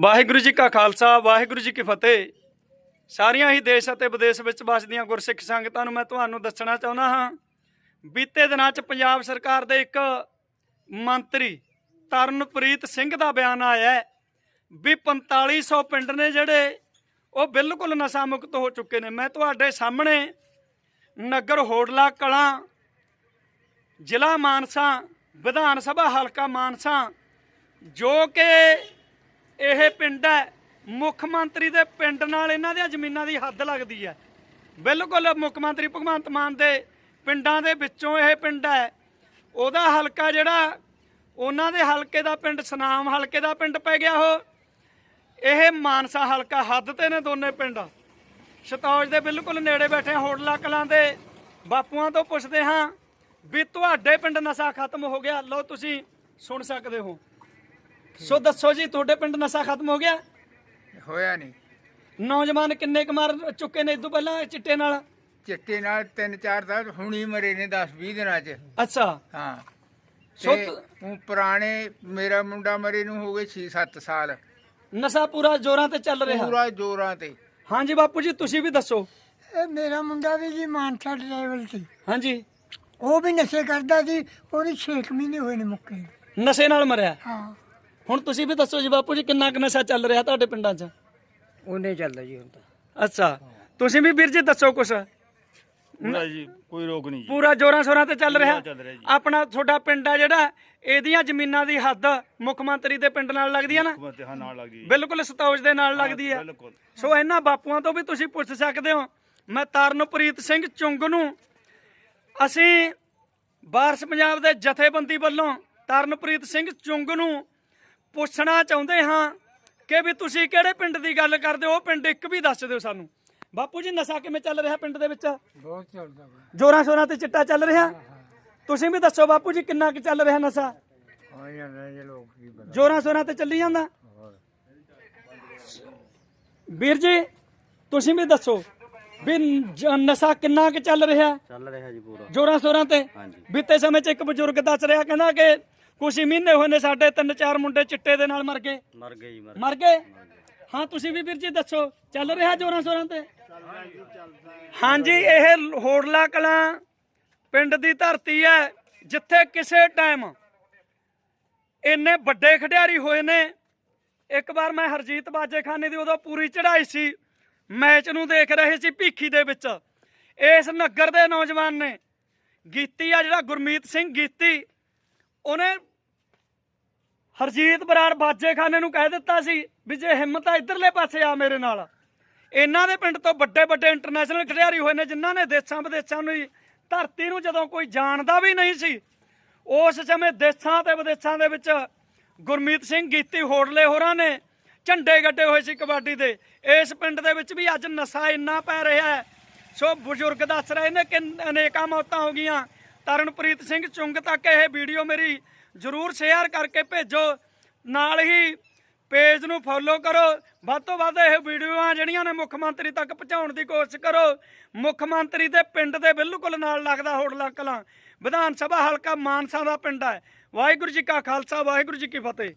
ਵਾਹਿਗੁਰੂ ਜੀ ਕਾ ਖਾਲਸਾ, ਵਾਹਿਗੁਰੂ ਜੀ ਕੀ ਫਤਿਹ। ਸਾਰੀਆਂ ਹੀ ਦੇਸ਼ ਅਤੇ ਵਿਦੇਸ਼ ਵਿੱਚ ਵਸਦੀਆਂ ਗੁਰਸਿੱਖ ਸੰਗਤਾਂ ਨੂੰ ਮੈਂ ਤੁਹਾਨੂੰ ਦੱਸਣਾ ਚਾਹੁੰਦਾ ਹਾਂ। ਬੀਤੇ ਦਿਨਾਂ 'ਚ ਪੰਜਾਬ ਸਰਕਾਰ ਦੇ ਇੱਕ ਮੰਤਰੀ ਤਰਨਪ੍ਰੀਤ ਸਿੰਘ ਦਾ ਬਿਆਨ ਆਇਆ ਹੈ ਵੀ 4500 ਪਿੰਡ ਨੇ ਜਿਹੜੇ ਉਹ ਬਿਲਕੁਲ ਨਸ਼ਾ ਮੁਕਤ ਹੋ ਚੁੱਕੇ ਨੇ। ਮੈਂ ਤੁਹਾਡੇ ਸਾਹਮਣੇ ਨਗਰ ਹੋੜਲਾ ਕਲਾਂ, ਜ਼ਿਲ੍ਹਾ ਮਾਨਸਾ, ਵਿਧਾਨ ਸਭਾ, ਹਲਕਾ ਮਾਨਸਾ ਜੋ ਕਿ ਇਹ ਪਿੰਡ ਹੈ। ਮੁੱਖ ਮੰਤਰੀ ਦੇ ਪਿੰਡ ਨਾਲ ਇਹਨਾਂ ਦੀਆਂ ਜ਼ਮੀਨਾਂ ਦੀ ਹੱਦ ਲੱਗਦੀ ਹੈ। ਬਿਲਕੁਲ ਮੁੱਖ ਮੰਤਰੀ ਭਗਵੰਤ ਮਾਨ ਦੇ ਪਿੰਡਾਂ ਦੇ ਵਿੱਚੋਂ ਇਹ ਪਿੰਡ ਹੈ। ਉਹਦਾ ਹਲਕਾ ਜਿਹੜਾ, ਉਹਨਾਂ ਦੇ ਹਲਕੇ ਦਾ ਪਿੰਡ ਸਨਾਮ ਹਲਕੇ ਦਾ ਪਿੰਡ ਪੈ ਗਿਆ ਉਹ। ਇਹ ਮਾਨਸਾ ਹਲਕਾ ਹੱਦ ਤੇ ਨੇ ਦੋਨੇ ਪਿੰਡ। ਸ਼ਤੌਜ ਦੇ ਬਿਲਕੁਲ ਨੇੜੇ ਬੈਠੇ ਹੋਟਲਾ, ਕਲਾਂ ਦੇ ਬਾਪੂਆਂ ਤੋਂ ਪੁੱਛਦੇ ਹਾਂ ਵੀ ਤੁਹਾਡੇ ਪਿੰਡ ਨਸ਼ਾ ਖਤਮ ਹੋ ਗਿਆ। ਲਓ ਤੁਸੀਂ ਸੁਣ ਸਕਦੇ ਹੋ। ਸੋ ਦੱਸੋ ਜੀ ਤੁਹਾਡੇ ਪਿੰਡ ਨਸ਼ਾ ਖਤਮ ਹੋ ਗਿਆ? ਹੋਇਆ ਨਹੀਂ। ਨੌਜਵਾਨ ਕਿੰਨੇ ਕੁ ਮਾਰ ਚੁੱਕੇ ਨੇ ਇਦੋਂ ਪਹਿਲਾਂ ਚਿੱਟੇ ਨਾਲ? ਚਿੱਟੇ ਨਾਲ ਤਿੰਨ ਚਾਰ ਤਾਂ ਹੁਣੀ ਮਰੇ ਨੇ 10 20 ਦਿਨਾਂ 'ਚ। ਅੱਛਾ। ਹਾਂ। ਸੋ ਤੇ ਊਂ ਪੁਰਾਣੇ ਮੇਰਾ ਮੁੰਡਾ ਮਰੇ ਨੂੰ ਹੋ ਗਏ 6-7 ਸਾਲ। ਨਸ਼ਾ ਪੂਰਾ ਜ਼ੋਰਾਂ ਤੇ ਚੱਲ ਰਿਹਾ? ਪੂਰਾ ਜੋਰਾਂ ਤੇ। ਹਾਂਜੀ ਬਾਪੂ ਜੀ ਤੁਸੀਂ ਵੀ ਦੱਸੋ। ਇਹ ਮੇਰਾ ਮੁੰਡਾ ਵੀ ਜੀ ਮਾਨਸਾ ਡਰਾਈਵਰ ਸੀ। ਹਾਂਜੀ। ਉਹ ਵੀ ਨਸ਼ੇ ਕਰਦਾ ਸੀ ਉਹਨੂੰ 6 ਮਹੀਨੇ ਹੋਏ ਨੇ ਮੁੱਕੇ ਨੂੰ। ਨਸ਼ੇ ਨਾਲ ਮਰਿਆ? ਹਾਂ। ਹੁਣ ਤੁਸੀਂ ਵੀ ਦੱਸੋ ਜੀ ਬਾਪੂ ਜੀ ਕਿੰਨਾ ਕੁ ਨਸ਼ਾ ਚੱਲ ਰਿਹਾ ਤੁਹਾਡੇ ਪਿੰਡਾਂ 'ਚ? ਉਹਨੇ ਚੱਲਦਾ ਜੀ ਹੁਣ ਤਾਂ। ਅੱਛਾ ਤੁਸੀਂ ਵੀ ਵੀਰ ਜੀ ਦੱਸੋ ਕੁਛ। ਪੂਰਾ ਜੀ ਕੋਈ ਰੋਗ ਨਹੀਂ ਜੀ। ਪੂਰਾ ਜੋਰਾਂ ਸ਼ੋਰਾਂ ਤੇ ਚੱਲ ਰਿਹਾ? ਚੱਲ ਰਿਹਾ ਜੀ। ਆਪਣਾ ਤੁਹਾਡਾ ਪਿੰਡ ਆ ਜਿਹੜਾ ਇਹਦੀਆਂ ਜ਼ਮੀਨਾਂ ਦੀ ਹੱਦ ਮੁੱਖ ਮੰਤਰੀ ਦੇ ਪਿੰਡ ਨਾਲ ਲੱਗਦੀ ਹੈ ਨਾ? ਹੁਕਮਤ ਹਾਂ ਨਾਲ ਲੱਗੀ ਬਿਲਕੁਲ ਸਤੌਜ ਦੇ ਨਾਲ ਲੱਗਦੀ ਹੈ ਬਿਲਕੁਲ। ਸੋ ਇਹਨਾਂ ਬਾਪੂਆਂ ਤੋਂ ਵੀ ਤੁਸੀਂ ਪੁੱਛ ਸਕਦੇ ਹੋ। ਮੈਂ ਤਰਨਪ੍ਰੀਤ ਸਿੰਘ ਚੁੰਗ ਨੂੰ ਅਸੀਂ ਵਾਰਸ ਪੰਜਾਬ ਦੇ ਜਥੇਬੰਦੀ ਵੱਲੋਂ ਤਰਨਪ੍ਰੀਤ ਸਿੰਘ ਚੁੰਗ ਨੂੰ ਪੁੱਛਣਾ ਚਾਹੁੰਦੇ ਹਾਂ ਕਿ ਵੀ ਤੁਸੀਂ ਕਿਹੜੇ ਪਿੰਡ ਦੀ ਗੱਲ ਕਰਦੇ ਹੋ? ਉਹ ਪਿੰਡ ਇੱਕ ਵੀ ਦੱਸ ਦਿਓ ਸਾਨੂੰ। ਬਾਪੂ ਜੀ ਨਸ਼ਾ ਕਿਵੇਂ ਚੱਲ ਰਿਹਾ ਪਿੰਡ ਦੇ ਵਿੱਚ? ਬਹੁਤ ਚੱਲਦਾ ਵਾ ਜੋਰਾਂ ਸ਼ੋਰਾਂ ਤੇ ਚਿੱਟਾ ਚੱਲ ਰਿਹਾ? ਤੁਸੀਂ ਵੀ ਦੱਸੋ ਬਾਪੂ ਜੀ ਕਿੰਨਾ ਕੁ ਚੱਲ ਰਿਹਾ ਨਸ਼ਾ? ਹੋ ਜਾਂਦਾ ਜੇ ਲੋਕ ਕੀ ਪਤਾ। ਜੋਰਾਂ ਸ਼ੋਰਾਂ ਤੇ ਚੱਲੀ ਜਾਂਦਾ? ਵੀਰ ਜੀ ਤੁਸੀਂ ਵੀ ਦੱਸੋ ਵੀ ਜ- ਨਸ਼ਾ ਕਿੰਨਾ ਕੁ ਚੱਲ ਰਿਹਾ? ਚੱਲ ਰਿਹਾ ਜੀ ਪੂਰਾ। ਜੋਰਾਂ ਸ਼ੋਰਾਂ ਤੇ? ਹਾਂਜੀ। ਬੀਤੇ ਸਮੇਂ 'ਚ ਇੱਕ ਬਜ਼ੁਰਗ ਦੱਸ ਰਿਹਾ ਕਹਿੰਦਾ ਕਿ ਕੁਛ ਹੀ ਮਹੀਨੇ ਹੋਏ ਨੇ ਸਾਡੇ ਤਿੰਨ ਚਾਰ ਮੁੰਡੇ ਚਿੱਟੇ ਦੇ ਨਾਲ ਮਰ ਗਏ। ਮਰ ਗਏ ਜੀ ਮਰ ਮਰ ਗਏ? ਹਾਂ ਤੁਸੀਂ ਵੀ ਵੀਰ ਜੀ ਦੱਸੋ ਚੱਲ ਰਿਹਾ ਜੋਰਾਂ ਸ਼ੋਰਾਂ ਤੇ? ਹਾਂਜੀ ਇਹ ਹੋੜਲਾ ਕਲਾਂ ਪਿੰਡ ਦੀ ਧਰਤੀ ਹੈ ਜਿੱਥੇ ਕਿਸੇ ਟਾਈਮ ਇੰਨੇ ਵੱਡੇ ਖਿਡਾਰੀ ਹੋਏ ਨੇ। ਇੱਕ ਵਾਰ ਮੈਂ ਹਰਜੀਤ ਬਾਜੇਖਾਨੇ ਦੀ ਉਦੋਂ ਪੂਰੀ ਚੜ੍ਹਾਈ ਸੀ ਮੈਚ ਨੂੰ ਦੇਖ ਰਹੇ ਸੀ ਭੀਖੀ ਦੇ ਵਿੱਚ। ਇਸ ਨਗਰ ਦੇ ਨੌਜਵਾਨ ਨੇ ਗੀਤੀ ਆ ਜਿਹੜਾ ਗੁਰਮੀਤ ਸਿੰਘ ਗੀਤੀ ਉਹਨੇ ਹਰਜੀਤ ਬਰਾੜ ਬਾਜੇਖਾਨੇ ਨੂੰ ਕਹਿ ਦਿੱਤਾ ਸੀ ਵੀ ਜੇ ਹਿੰਮਤ ਆ, ਇਧਰਲੇ ਪਾਸੇ ਆ ਮੇਰੇ ਨਾਲ। ਇਹਨਾਂ ਦੇ ਪਿੰਡ ਤੋਂ ਵੱਡੇ ਵੱਡੇ ਇੰਟਰਨੈਸ਼ਨਲ ਖਿਡਾਰੀ ਹੋਏ ਨੇ, ਜਿਨ੍ਹਾਂ ਨੇ ਦੇਸ਼ਾਂ ਵਿਦੇਸ਼ਾਂ ਨੂੰ ਧਰਤੀ ਨੂੰ ਜਦੋਂ ਕੋਈ ਜਾਣਦਾ ਵੀ ਨਹੀਂ ਸੀ, ਉਸ ਸਮੇਂ ਦੇਸ਼ਾਂ ਤੇ ਵਿਦੇਸ਼ਾਂ ਦੇ ਵਿੱਚ ਗੁਰਮੀਤ ਸਿੰਘ, ਗੀਤੀ ਹੋੜਲੇ ਹੋਰਾਂ ਨੇ ਝੰਡੇ ਗੱਡੇ ਹੋਏ ਸੀ ਕਬੱਡੀ ਦੇ। ਇਸ ਪਿੰਡ ਦੇ ਵਿੱਚ ਵੀ ਅੱਜ ਨਸ਼ਾ ਇੰਨਾ ਪੈ ਰਿਹਾ ਹੈ। ਸੋ ਬਜ਼ੁਰਗ ਦੱਸ ਰਹੇ ਨੇ ਕਿ ਅਨੇਕਾਂ ਮੌਤਾਂ ਹੋ ਗਈਆਂ। ਤਰਨਪ੍ਰੀਤ ਸਿੰਘ ਚੁੰਗ ਤੱਕ ਇਹ ਵੀਡੀਓ ਮੇਰੀ ਜਰੂਰ ਸ਼ੇਅਰ ਕਰਕੇ ਭੇਜੋ। ਨਾਲ ਹੀ ਪੇਜ ਨੂੰ ਫੋਲੋ ਕਰੋ। ਵੱਧ ਤੋਂ ਵੱਧ ਇਹ ਵੀਡੀਓਆਂ ਜਿਹੜੀਆਂ ਨੇ ਮੁੱਖ ਮੰਤਰੀ ਤੱਕ ਪਹੁੰਚਾਉਣ ਦੀ ਕੋਸ਼ਿਸ਼ ਕਰੋ। ਮੁੱਖ ਮੰਤਰੀ ਦੇ ਪਿੰਡ ਦੇ ਬਿਲਕੁਲ ਨਾਲ ਲੱਗਦਾ ਹੋੜਲਾ ਕਲਾਂ ਵਿਧਾਨ ਸਭਾ ਹਲਕਾ ਮਾਨਸਾ ਦਾ ਪਿੰਡ ਹੈ। ਵਾਹਿਗੁਰੂ ਜੀ ਕਾ ਖਾਲਸਾ, ਵਾਹਿਗੁਰੂ ਜੀ ਕੀ ਫਤਿਹ।